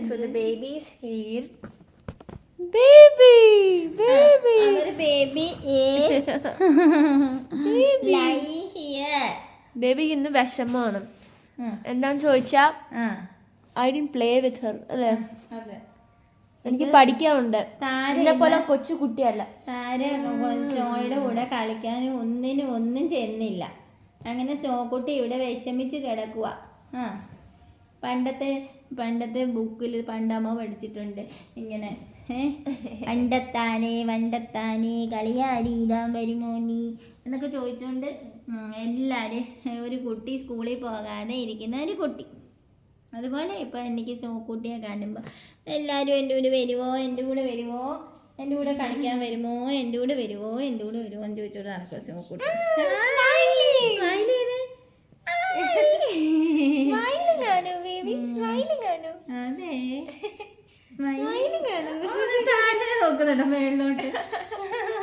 So the baby is here. Baby, baby. Uh, Our baby is baby. lying here. Baby ഇന്ന് വിഷമമാണ് എന്താന്ന് ചോദിച്ചാ I'd play with her അല്ലേ? എനിക്ക് പഠിക്കാനുണ്ട്. എന്നെ പോലെ കൊച്ചു കുട്ടിയല്ല. താര ഷോയുടെ കൂടെ കളിക്കാൻ ഒന്നിനും ഒന്നും ചെന്നില്ല അങ്ങനെ ഷോക്കുട്ടി ഇവിടെ വിഷമിച്ച് കിടക്കുക ആ. പണ്ടത്തെ പണ്ടത്തെ ബുക്കിൽ പണ്ടമ്മ പഠിച്ചിട്ടുണ്ട്. ഇങ്ങനെ പണ്ടത്താനെ പണ്ടത്താനെ വണ്ടത്താനെ കളിയാടിയിടാൻ വരുമോ നീ? എന്നൊക്കെ ചോദിച്ചുകൊണ്ട് എല്ലാവരും ഒരു കുട്ടി സ്കൂളിൽ പോകാതെ ഇരിക്കുന്ന ഒരു കുട്ടി. അതുപോലെ ഇപ്പം എനിക്ക് കുട്ടിയെ കാണുമ്പോൾ എല്ലാവരും എന്റെ കൂടെ വരുമോ എന്റെ കൂടെ വരുമോ എന്റെ കൂടെ കളിക്കാൻ വരുമോ? എന്റെ കൂടെ വരുമോ എന്റെ കൂടെ വരുമോ എന്ന് ചോദിച്ചോണ്ട് നടക്കുക ഷോക്കുട്ടി അതെ. സ്മൈലിംഗ് താരനെ നോക്കുന്നുണ്ടോ മേളിലോട്ട്.